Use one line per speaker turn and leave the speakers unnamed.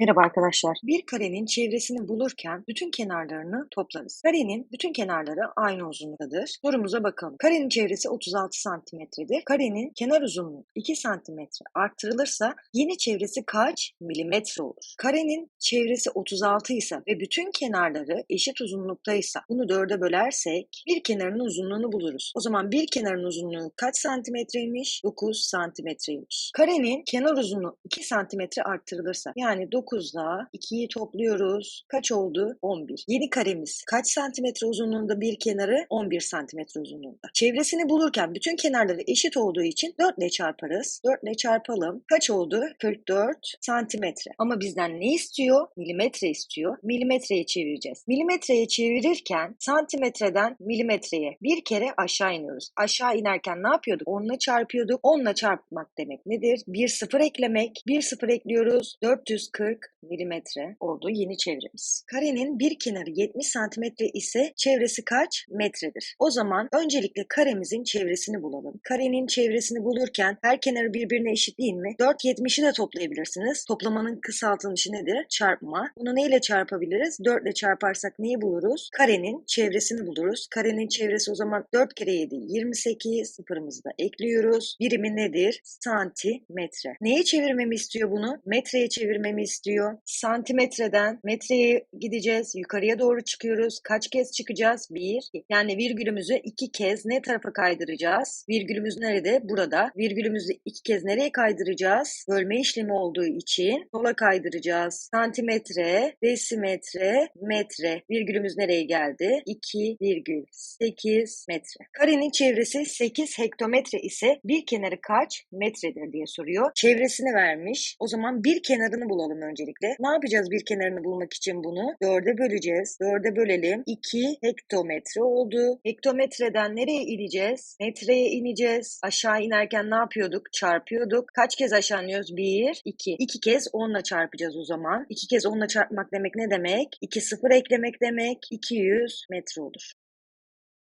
Merhaba arkadaşlar. Bir karenin çevresini bulurken bütün kenarlarını toplarız. Karenin bütün kenarları aynı uzunluktadır. Sorumuza bakalım. Karenin çevresi 36 santimetredir. Karenin kenar uzunluğu 2 santimetre arttırılırsa yeni çevresi kaç milimetre olur? Karenin çevresi 36 ise ve bütün kenarları eşit uzunluktaysa bunu dörde bölersek bir kenarın uzunluğunu buluruz. O zaman bir kenarın uzunluğu kaç santimetreymiş? 9 santimetreymiş. Karenin kenar uzunluğu 2 santimetre arttırılırsa yani 9'la 2'yi topluyoruz. Kaç oldu? 11. Yeni karemiz kaç santimetre uzunluğunda bir kenarı? 11 santimetre uzunluğunda. Çevresini bulurken bütün kenarları eşit olduğu için 4 ile çarparız. 4 ile çarpalım. Kaç oldu? 44 santimetre. Ama bizden ne istiyor? Milimetre istiyor. Milimetreye çevireceğiz. Milimetreye çevirirken santimetreden milimetreye bir kere aşağı iniyoruz. Aşağı inerken ne yapıyorduk? 10 ile çarpıyorduk. 10 ile çarpmak demek nedir? Bir sıfır eklemek. Bir sıfır ekliyoruz. 440 milimetre oldu yeni çevremiz. Karenin bir kenarı 70 santimetre ise çevresi kaç metredir? O zaman öncelikle karemizin çevresini bulalım. Karenin çevresini bulurken her kenarı birbirine eşit değil mi? 4 70'i de toplayabilirsiniz. Toplamanın kısaltılmışı nedir? Çarpma. Bunu neyle çarpabiliriz? 4 ile çarparsak neyi buluruz? Karenin çevresini buluruz. Karenin çevresi o zaman 4 kere 7 28 sıfırımızı da ekliyoruz. Birimi nedir? Santimetre. Neye çevirmemi istiyor bunu? Metreye çevirmemi istiyor. Santimetreden metreye gideceğiz. Yukarıya doğru çıkıyoruz. Kaç kez çıkacağız? Bir. Yani virgülümüzü iki kez ne tarafa kaydıracağız? Virgülümüz nerede? Burada. Virgülümüzü iki kez nereye kaydıracağız? Bölme işlemi olduğu için sola kaydıracağız. Santimetre, desimetre, metre. Virgülümüz nereye geldi? 2,8 metre. Karenin çevresi 8 hektometre ise bir kenarı kaç metredir diye soruyor. Çevresini vermiş. O zaman bir kenarını bulalım öncelikle. Ne yapacağız bir kenarını bulmak için bunu? Dörde böleceğiz. Dörde bölelim. 2 hektometre oldu. Hektometreden nereye ineceğiz? Metreye ineceğiz. Aşağı inerken ne yapıyorduk? Çarpıyorduk. Kaç kez aşağı iniyoruz? 1, 2. 2 kez 10 ile çarpacağız o zaman. 2 kez 10 ile çarpmak demek ne demek? 2 sıfır eklemek demek. 200 metre olur.